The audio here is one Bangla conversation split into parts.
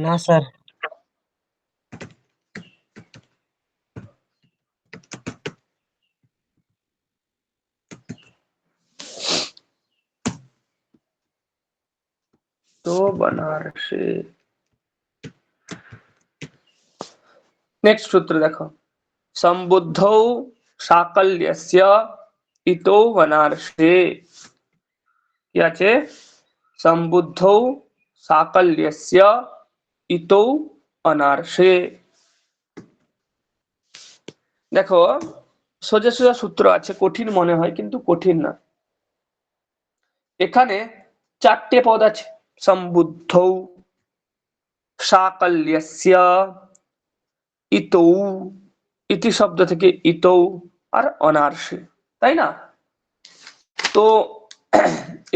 ना सर। तो बनारसी। नेक्स्ट सूत्र देखो। संबुद्ध साकल्य इतो बनारसी। क्या छे? संबुद्धौ ইতৌ অনার্ষে দেখো সোজা সোজা সূত্র আছে, কঠিন মনে হয়, কিন্তু কঠিন না। এখানে চারটে পদ আছে, সম্বুদ্ধ সাকল্যস্য, ইতৌ, ইতি শব্দ থেকে ইতৌ, আর অনার্ষে তাই না? তো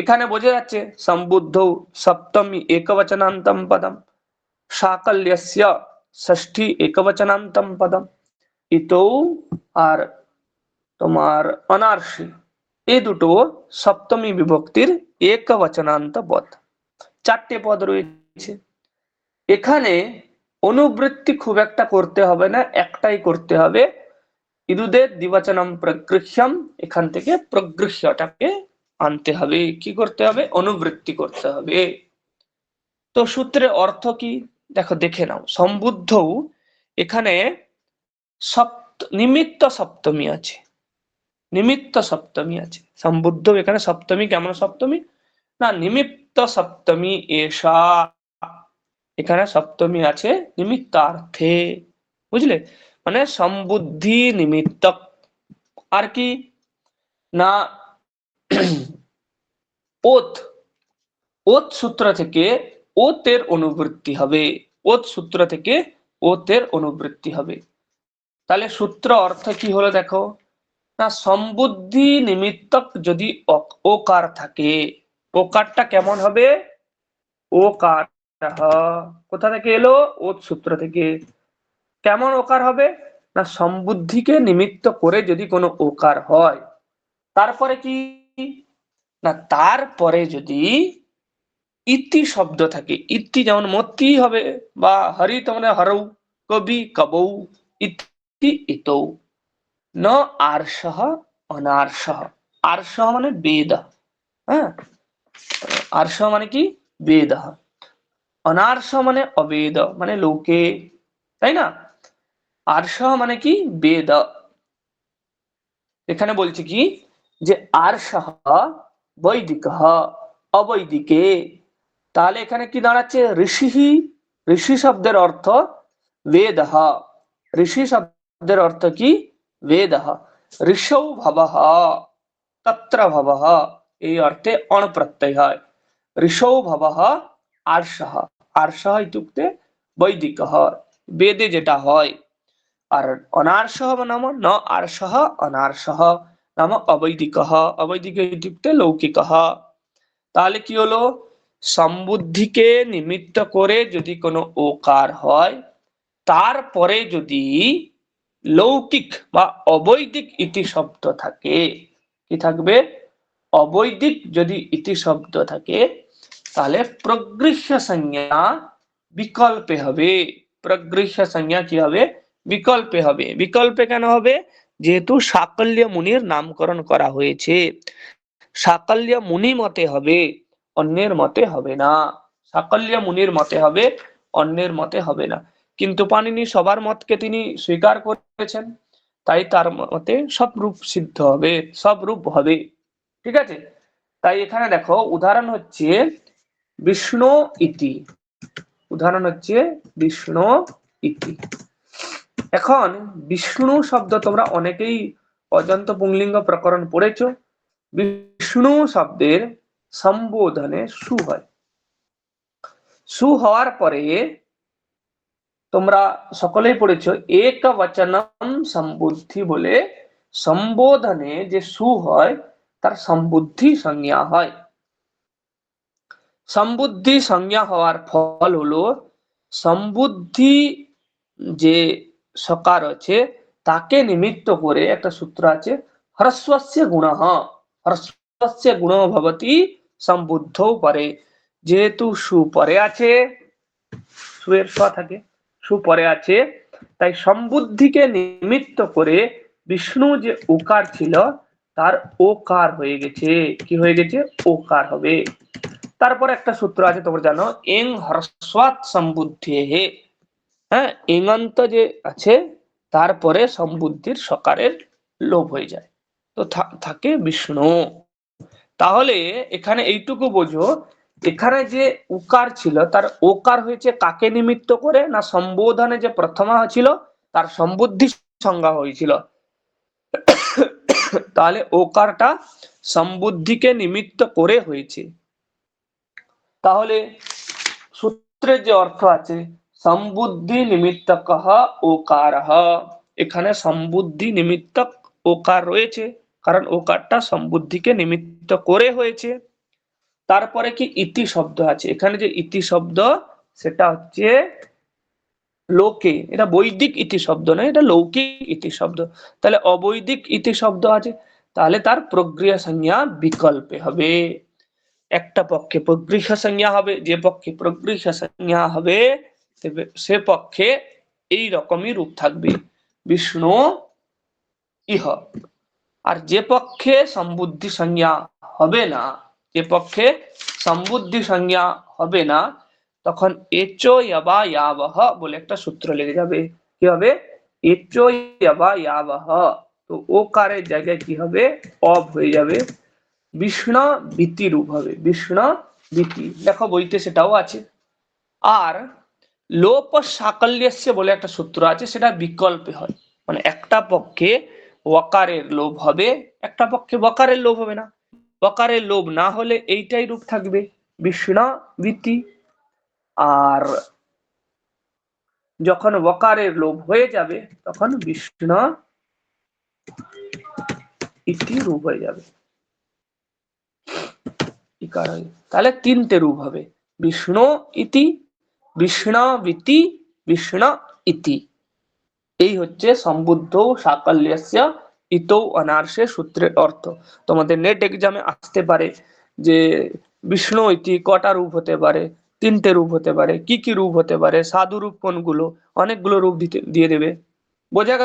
এখানে বোঝা যাচ্ছে, সম্বুদ্ধ সপ্তমী একবচনান্তম পদম। সাকল্যস্য ষষ্ঠী একবচনান্তম পদম ইতৌ আর তোমার অনার্ষী এই দুটো সপ্তমী বিভক্তির একবচনান্ত পদ চারটে পদ রয়েছে। এখানে অনুবৃত্তি খুব একটা করতে হবে না, একটাই করতে হবে। ইদুদের দ্বিবচনম প্রগৃহ্যম, এখান থেকে প্রগৃহ্যটাকে আনতে হবে। কি করতে হবে? অনুবৃত্তি করতে হবে। তো সূত্রের অর্থ কি? দেখো, দেখে নাও। সম্বুদ্ধ এখানে সপ্ত, নিমিত্ত সপ্তমী আছে। নিমিত্ত সপ্তমী আছে। সম্বুদ্ধ এখানে সপ্তমী, কেমন সপ্তমী? না, নিমিত্ত সপ্তমী এসা এখানে সপ্তমী আছে নিমিত্তার্থে। বুঝলে? মানে সম্বুদ্ধি নিমিত্ত। আর কি? না, ওত। ওত সূত্র থেকে ওতের অনুবৃত্তি হবে। ওত সূত্র থেকে ওতের অনুবৃত্তি হবে। তাহলে সূত্র অর্থ কি হলো দেখো? না, সম্বুদ্ধি নিমিত্তক যদি ওকার থাকে, ওকারটা কেমন হবে? ওকার। কোথা থেকে এলো? ওত সূত্র থেকে। কেমন ওকার হবে? না, সম্বুদ্ধিকে নিমিত্ত করে যদি কোনো ওকার হয়, তারপরে কি? না, তারপরে যদি ইতি শব্দ থাকে। ইতি যেমন মতি হবে বা হরি মানে হরৌ, কবি কবৌ, ইতি ইতৌ। ন আর্ষহ, অনার্ষহ। আর্ষহ মানে বেদ। হ্যাঁ? আর্ষ মানে কি? বেদ। অনার্ষ মানে অবেদ মানে লোকে। তাই না? আর্ষ মানে কি? বেদ। এখানে বলছে কি? যে আর্ষ বৈদিক, অবৈদিকে। তাহলে এখানে কি দাঁড়াচ্ছে? ঋষি ঋষি শব্দের অর্থ বেদ ঋষি শব্দের অর্থ কি? বেদ ঋষৌ ভব তত্র ভব এই অর্থে অণপ্রত্যয় হয়। ঋষৌ ভব আর্ষ আর্ষ ইত্যুক্তে বৈদিক বেদে যেটা হয়। আর অনার্ষ নাম ন আর্ষ অনার্ষ নাম অবৈদিক অবৈদিক ইত্যুক্তে লৌকিক তাহলে কি হলো? সম্বুদ্ধিকে নিমিত্ত করে যদি কোনো ওকার হয়, তারপরে যদি লৌকিক বা অবৈদিক ইতি শব্দ থাকে, কি থাকবে? অবৈদিক যদি ইতি শব্দ থাকে, তাহলে প্রগৃহ্য সংজ্ঞা বিকল্পে হবে। প্রগৃহ্য সংজ্ঞা কি হবে? বিকল্পে হবে। বিকল্পে কেন হবে? যেহেতু সাকল্য মুনির নামকরণ করা হয়েছে। সাকল্য মুনি মতে হবে অন্যের মতে হবে না। সাকল্য মুনির মতে হবে, অন্যের মতে হবে না। কিন্তু পানিনি সবার মতকে তিনি স্বীকার করেছেন, তাই তার মতে সব রূপ সিদ্ধ হবে, সব রূপ হবে। ঠিক আছে? তাই এখানে দেখো, উদাহরণ হচ্ছে বিষ্ণু ইতি। উদাহরণ হচ্ছে বিষ্ণু ইতি। এখন বিষ্ণু শব্দ তোমরা অনেকেই অজন্ত পুংলিঙ্গ প্রকরণ পড়েছ। বিষ্ণু শব্দের সম্বোধনে সু হয়। সু হওয়ার পরে তোমরা সকলেই পড়েছো এক বচনম সম্বুদ্ধি বলে সম্বোধনে যে সু হয়, তার সম্বুদ্ধি সংজ্ঞা হয়। সম্বুদ্ধি সংজ্ঞা হওয়ার ফল হলো, সম্বুদ্ধি যে সকার আছে, তাকে নিমিত্ত করে একটা সূত্র আছে, হ্রস্বস্য গুণ হ্রস্বস্য গুণ ভবতি সম্বুদ্ধ পরে। যেহেতু সু পরে আছে, সুয়ের স থাকে সু পরে আছে, তাই সম্বুদ্ধিকে নিমিত্ত করে বিষ্ণু যে ওকার ছিল, তার ওকার হয়ে গেছে। কি হয়ে গেছে? ওকার হবে। তারপর একটা সূত্র আছে, তোমরা জানো, এং হর্ষাৎ সম্বুদ্ধি হে। হ্যাঁ এঙ্গান্ত যে আছে, তারপরে সম্বুদ্ধির সকারের লোভ হয়ে যায়। তো থাকে বিষ্ণু। তাহলে এখানে এইটুকু বোঝো, এখানে যে উকার ছিল, তার ওকার হয়েছে কাকে নিমিত্ত করে? না সম্বোধনে যে প্রথমা ছিল, তার সম্বুদ্ধি সংজ্ঞা হয়েছিল। তাহলে ওকারটা সম্বুদ্ধিকে নিমিত্ত করে হয়েছে। তাহলে সূত্রের যে অর্থ আছে, সম্বুদ্ধি নিমিত্তক ওকার। এখানে সম্বুদ্ধি নিমিত্তক ওকার রয়েছে, কারণ ওকারটা সম্বুদ্ধিকে নিমিত্ত করে হয়েছে, তারপরে কি ইতি শব্দ আছে? এখানে যে ইতি শব্দ, সেটা হচ্ছে লোকে। এটা বৈদিক ইতি শব্দ নয়, এটা লৌকিক ইতি শব্দ। তাহলে অবৈদিক ইতি শব্দ আছে, তাহলে তার প্রক্রিয়া সংজ্ঞা বিকল্পে হবে। একটা পক্ষে প্রগৃহ সংজ্ঞা হবে, যে পক্ষে প্রগৃহ সংজ্ঞা হবে সে পক্ষে এই রকমই রূপ থাকবে। বিষ্ণু ইহ। আর যে পক্ষে সম্বুদ্ধি সংজ্ঞা হবে না, যে পক্ষে সম্বুদ্ধি সংজ্ঞা হবে না, তখন এচো ইয়াবা ইয়াবহ বলে একটা সূত্র লেগে যাবে। কি হবে? এচো ইয়াবা ইয়াবহ। তো ও কারের জায়গায় কি হবে? অব হয়ে যাবে। বিষ্ণ ভীতি রূপ হবে। বিষ্ণ ভীতি। দেখো বইতে সেটাও আছে। আর লোপ সাকল্যস্য বলে একটা সূত্র আছে, সেটা বিকল্পে হয়। মানে একটা পক্ষে ওয়াকারের লোভ হবে, একটা পক্ষে বকারের লোভ হবে না। বকারের লোভ না হলে এইটাই রূপ থাকবে। বিষ্ণ ভীতি আর যখন বকারের লোভ হয়ে যাবে, তখন বিষ্ণ ইতি রূপ হয়ে যাবে। তাহলে তিনটে রূপ হবে। বিষ্ণু ইতি। বিষ্ণাবিতি বিষ্ণ ইতি। এই হচ্ছে সম্বুদ্ধ সাকল্যস্য ইতৌ অনার্সে সূত্রের অর্থ, তোমাদের নেট এক্সামে আসতে পারে যে বিষ্ণু ইতি কটা রূপ হতে পারে, তিনটে রূপ হতে পারে, কি কি রূপ হতে পারে সাধু রূপ কোনগুলো, অনেকগুলো রূপ দিয়ে দেবে। বোঝা